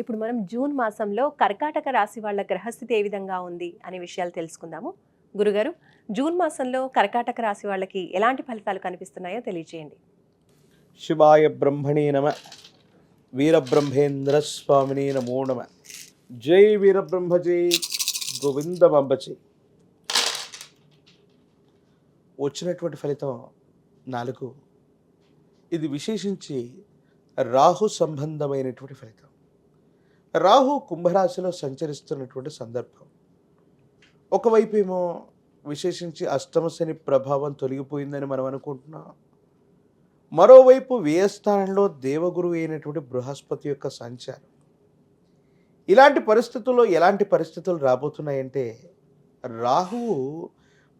ఇప్పుడు మనం జూన్ మాసంలో కర్కాటక రాశి వాళ్ళ గ్రహస్థితి ఏ విధంగా ఉంది అనే విషయాలు తెలుసుకుందాము. గురుగారు జూన్ మాసంలో కర్కాటక రాశి వాళ్ళకి ఎలాంటి ఫలితాలు కనిపిస్తున్నాయో తెలియజేయండి శివాయ బ్రహ్మణే నమ వీరబ్రహ్మేంద్ర స్వామిని నమో నమ. జై గోవింద గోవిందమంబజీ వచ్చినటువంటి ఫలితం నాలుగు. ఇది విశేషించి రాహు సంబంధమైనటువంటి ఫలితం. రాహు కుంభరాశిలో సంచరిస్తున్నటువంటి సందర్భం. ఒకవైపు ఏమో విశేషించి అష్టమ శని ప్రభావం తొలగిపోయిందని మనం అనుకుంటున్నాం. మరోవైపు వ్యయస్థానంలో దేవగురు అయినటువంటి బృహస్పతి యొక్క సంచారం. ఇలాంటి పరిస్థితుల్లో ఎలాంటి పరిస్థితులు రాబోతున్నాయంటే రాహువు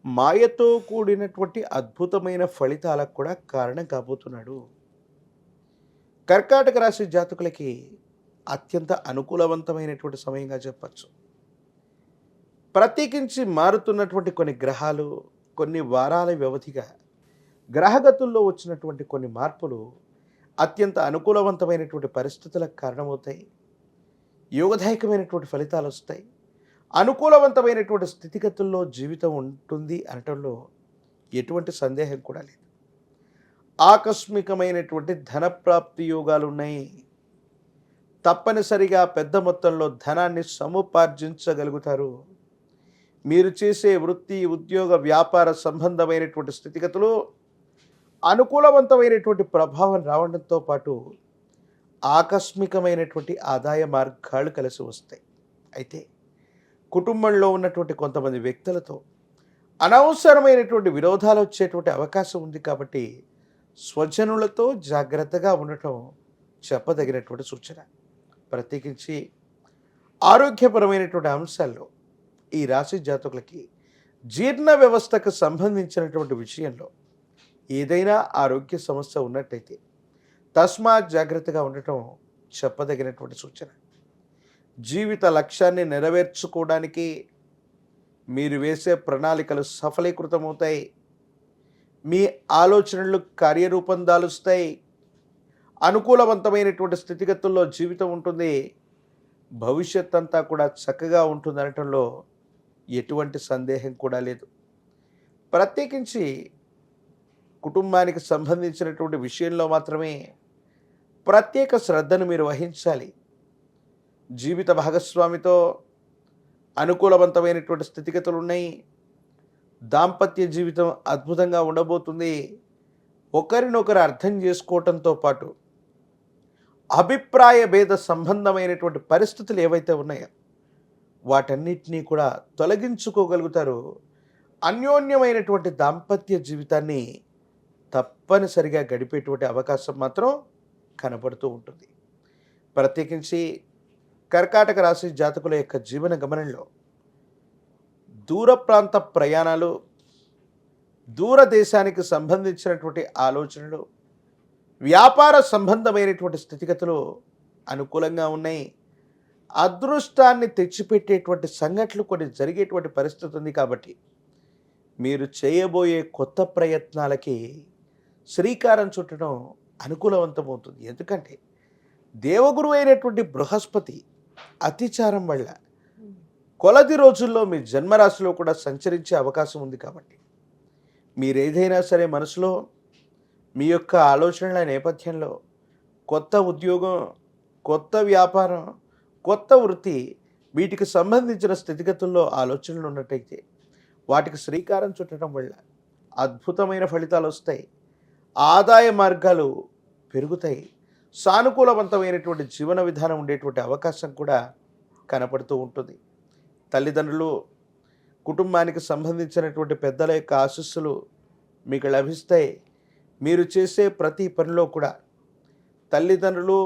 మాయతో కూడినటువంటి అద్భుతమైన ఫలితాలకు కూడా కారణం కాబోతున్నాడు. కర్కాటక రాశి జాతకులకి అత్యంత అనుకూలవంతమైనటువంటి సమయంగా చెప్పచ్చు. ప్రత్యేకించి మారుతున్నటువంటి కొన్ని గ్రహాలు కొన్ని వారాల వ్యవధిగా గ్రహగతుల్లో వచ్చినటువంటి కొన్ని మార్పులు అత్యంత అనుకూలవంతమైనటువంటి పరిస్థితులకు కారణమవుతాయి. యోగదాయకమైనటువంటి ఫలితాలు వస్తాయి. అనుకూలవంతమైనటువంటి స్థితిగతుల్లో జీవితం ఉంటుంది అనటంలో ఎటువంటి సందేహం కూడా లేదు. ఆకస్మికమైనటువంటి ధనప్రాప్తి యోగాలు ఉన్నాయి. తప్పనిసరిగా పెద్ద మొత్తంలో ధనాన్ని సముపార్జించగలుగుతారు. మీరు చేసే వృత్తి ఉద్యోగ వ్యాపార సంబంధమైనటువంటి స్థితిగతులు అనుకూలవంతమైనటువంటి ప్రభావం రావడంతో పాటు ఆకస్మికమైనటువంటి ఆదాయ మార్గాలు కలిసి వస్తాయి. అయితే కుటుంబంలో ఉన్నటువంటి కొంతమంది వ్యక్తులతో అనవసరమైనటువంటి విరోధాలు వచ్చేటువంటి అవకాశం ఉంది కాబట్టి స్వజనులతో జాగ్రత్తగా ఉండటం చెప్పదగినటువంటి సూచన. ప్రత్యేకించి ఆరోగ్యపరమైనటువంటి అంశాల్లో ఈ రాశి జాతకులకి జీర్ణ వ్యవస్థకు సంబంధించినటువంటి విషయంలో ఏదైనా ఆరోగ్య సమస్య ఉన్నట్టయితే తస్మాత్ జాగ్రత్తగా ఉండటం చెప్పదగినటువంటి సూచన. జీవిత లక్ష్యాన్ని నెరవేర్చుకోవడానికి మీరు వేసే ప్రణాళికలు సఫలీకృతమవుతాయి. మీ ఆలోచనలు కార్యరూపం దాలుస్తాయి. అనుకూలవంతమైనటువంటి స్థితిగతుల్లో జీవితం ఉంటుంది. భవిష్యత్ అంతా కూడా చక్కగా ఉంటుంది అనటంలో ఎటువంటి సందేహం కూడా లేదు. ప్రత్యేకించి కుటుంబానికి సంబంధించినటువంటి విషయంలో మాత్రమే ప్రత్యేక శ్రద్ధను మీరు వహించాలి. జీవిత భాగస్వామితో అనుకూలవంతమైనటువంటి స్థితిగతులు ఉన్నాయి దాంపత్య జీవితం అద్భుతంగా ఉండబోతుంది. ఒకరినొకరు అర్థం చేసుకోవటంతో పాటు అభిప్రాయ భేద సంబంధమైనటువంటి పరిస్థితులు ఏవైతే ఉన్నాయో వాటన్నిటినీ కూడా తొలగించుకోగలుగుతారు. అన్యోన్యమైనటువంటి దాంపత్య జీవితాన్ని తప్పనిసరిగా గడిపేటువంటి అవకాశం మాత్రం కనపడుతూ ఉంటుంది. ప్రత్యేకించి కర్కాటక రాశి జాతకుల యొక్క జీవన గమనంలో దూర ప్రాంత ప్రయాణాలు దూరదేశానికి సంబంధించినటువంటి ఆలోచనలు వ్యాపార సంబంధమైనటువంటి స్థితిగతులు అనుకూలంగా ఉన్నాయి. అదృష్టాన్ని తెచ్చిపెట్టేటువంటి సంఘటనలు కొన్ని జరిగేటువంటి పరిస్థితి ఉంది కాబట్టి మీరు చేయబోయే కొత్త ప్రయత్నాలకి శ్రీకారం చుట్టడం అనుకూలవంతమవుతుంది. ఎందుకంటే దేవగురు అయినటువంటి బృహస్పతి అతిచారం వల్ల కొలది రోజుల్లో మీ జన్మరాశిలో కూడా సంచరించే అవకాశం ఉంది కాబట్టి మీరు ఏదైనా సరే మనసులో మీ యొక్క ఆలోచనల నేపథ్యంలో కొత్త ఉద్యోగం కొత్త వ్యాపారం కొత్త వృత్తి వీటికి సంబంధించిన స్థితిగతుల్లో ఆలోచనలు ఉన్నట్టయితే వాటికి శ్రీకారం చుట్టడం వల్ల అద్భుతమైన ఫలితాలు వస్తాయి. ఆదాయ మార్గాలు పెరుగుతాయి. సానుకూలవంతమైనటువంటి జీవన విధానం ఉండేటువంటి అవకాశం కూడా కనపడుతూ ఉంటుంది. తల్లిదండ్రులు కుటుంబానికి సంబంధించినటువంటి పెద్దల యొక్క ఆశస్సులు మీకు లభిస్తాయి. మీరు చేసే ప్రతి పనిలో కూడా తల్లిదండ్రులు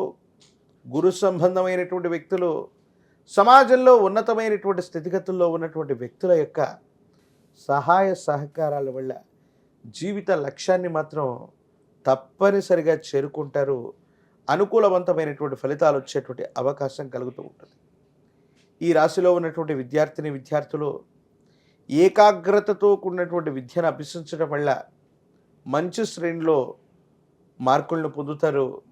గురు సంబంధమైనటువంటి వ్యక్తులు సమాజంలో ఉన్నతమైనటువంటి స్థితిగతుల్లో ఉన్నటువంటి వ్యక్తుల యొక్క సహాయ సహకారాల వల్ల జీవిత లక్ష్యాన్ని మాత్రం తప్పనిసరిగా చేరుకుంటారు. అనుకూలవంతమైనటువంటి ఫలితాలు వచ్చేటువంటి అవకాశం కలుగుతూ ఉంటుంది. ఈ రాశిలో ఉన్నటువంటి విద్యార్థిని విద్యార్థులు ఏకాగ్రతతో కూడినటువంటి విద్యను అభ్యసించడం వల్ల మంచి శ్రేణిలో మార్కులను పొందుతారు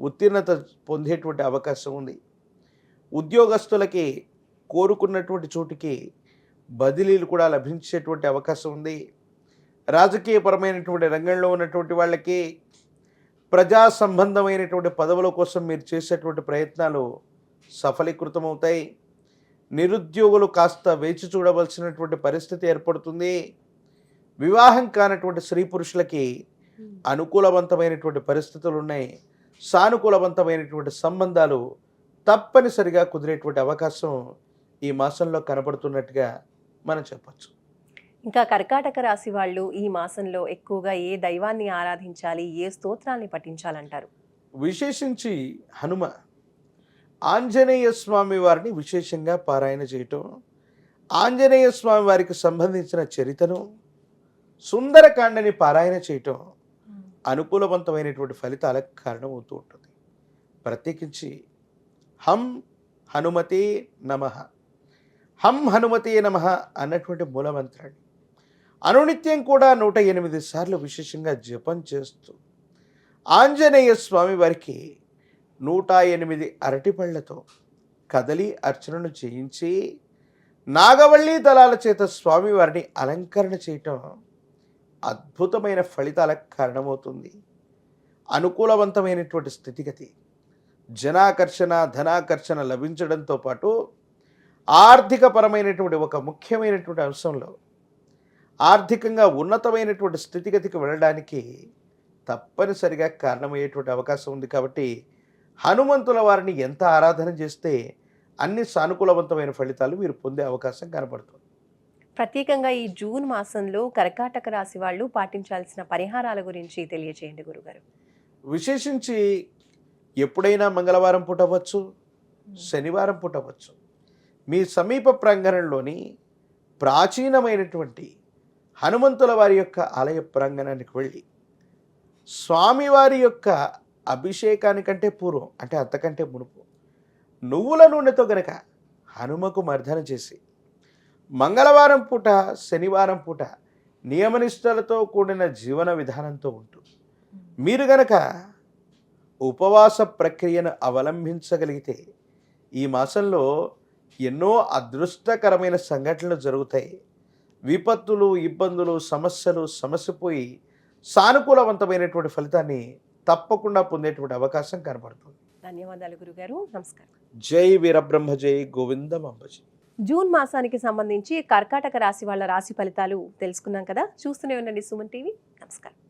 ఉత్తీర్ణత పొందేటువంటి అవకాశం ఉంది. ఉద్యోగస్తులకి కోరుకున్నటువంటి చోటికి బదిలీలు కూడా లభించేటువంటి అవకాశం ఉంది. రాజకీయపరమైనటువంటి రంగంలో ఉన్నటువంటి వాళ్ళకి ప్రజా సంబంధమైనటువంటి పదవుల కోసం మీరు చేసేటువంటి ప్రయత్నాలు సఫలీకృతమవుతాయి. నిరుద్యోగులు కాస్త వేచి చూడవలసినటువంటి పరిస్థితి ఏర్పడుతుంది. వివాహం కానటువంటి స్త్రీ పురుషులకి అనుకూలవంతమైనటువంటి పరిస్థితులు ఉన్నాయి. సానుకూలవంతమైనటువంటి సంబంధాలు తప్పనిసరిగా కుదిరేటువంటి అవకాశం ఈ మాసంలో కనబడుతున్నట్టుగా మనం చెప్పచ్చు. ఇంకా కర్కాటక రాశి వాళ్ళు ఈ మాసంలో ఎక్కువగా ఏ దైవాన్ని ఆరాధించాలి ఏ స్తోత్రాన్ని పఠించాలంటారు? విశేషించి హనుమ. ఆంజనేయ స్వామి వారిని విశేషంగా పారాయణ చేయటం ఆంజనేయ స్వామి వారికి సంబంధించిన చరితను సుందరకాండని పారాయణ చేయటం అనుకూలవంతమైనటువంటి ఫలితాలకు కారణమవుతూ ఉంటుంది. ప్రత్యేకించి హం హనుమతే నమ. హం హనుమతే నమ అన్నటువంటి మూలమంత్రాన్ని అనునిత్యం కూడా నూట ఎనిమిది సార్లు విశేషంగా జపం చేస్తూ ఆంజనేయ స్వామి వారికి నూట ఎనిమిది అరటిపళ్ళతో కదలి అర్చనను చేయించి నాగవల్లి దళాల చేత స్వామివారిని అలంకరణ చేయటం అద్భుతమైన ఫలితాలకు కారణమవుతుంది. అనుకూలవంతమైనటువంటి స్థితిగతి జనాకర్షణ ధనాకర్షణ లభించడంతో పాటు ఆర్థికపరమైనటువంటి ఒక ముఖ్యమైనటువంటి అంశంలో ఆర్థికంగా ఉన్నతమైనటువంటి స్థితిగతికి వెళ్ళడానికి తప్పనిసరిగా కారణమయ్యేటువంటి అవకాశం ఉంది కాబట్టి హనుమంతుల వారిని ఎంత ఆరాధన చేస్తే అన్ని సానుకూలవంతమైన ఫలితాలు మీరు పొందే అవకాశం కనబడుతుంది ప్రత్యేకంగా ఈ జూన్ మాసంలో కర్కాటక రాశి వాళ్ళు పాటించాల్సిన పరిహారాల గురించి తెలియజేయండి గురుగారు. విశేషించి ఎప్పుడైనా మంగళవారం పూట అవ్వచ్చు శనివారం పూట అవ్వచ్చు. మీ సమీప ప్రాంగణంలోని ప్రాచీనమైనటువంటి హనుమంతుల వారి యొక్క ఆలయ ప్రాంగణానికి వెళ్ళి స్వామివారి యొక్క అభిషేకానికంటే పూర్వం అంటే అంతకంటే మునుపు నువ్వుల నూనెతో గనక హనుమకు మర్దన చేసి మంగళవారం పూట శనివారం పూట నియమనిష్టలతో కూడిన జీవన విధానంతో ఉంటూ మీరు గనక ఉపవాస ప్రక్రియను అవలంబించగలిగితే ఈ మాసంలో ఎన్నో అదృష్టకరమైన సంఘటనలు జరుగుతాయి. విపత్తులు ఇబ్బందులు సమస్యలు సమస్యపోయి సానుకూలవంతమైనటువంటి ఫలితాన్ని తప్పకుండా పొందేటువంటి అవకాశం కనబడుతుంది. ధన్యవాదాలు గురుగారు. నమస్కారం. జై వీరబ్రహ్మ జై గోవిందం అంబజీ. జూన్ మాసానికి సంబంధించి కర్కాటక రాశి వాళ్ళ రాశి ఫలితాలు తెలుసుకున్నాం కదా. చూస్తూనే ఉండండి సుమన్ టీవీ. నమస్కారం.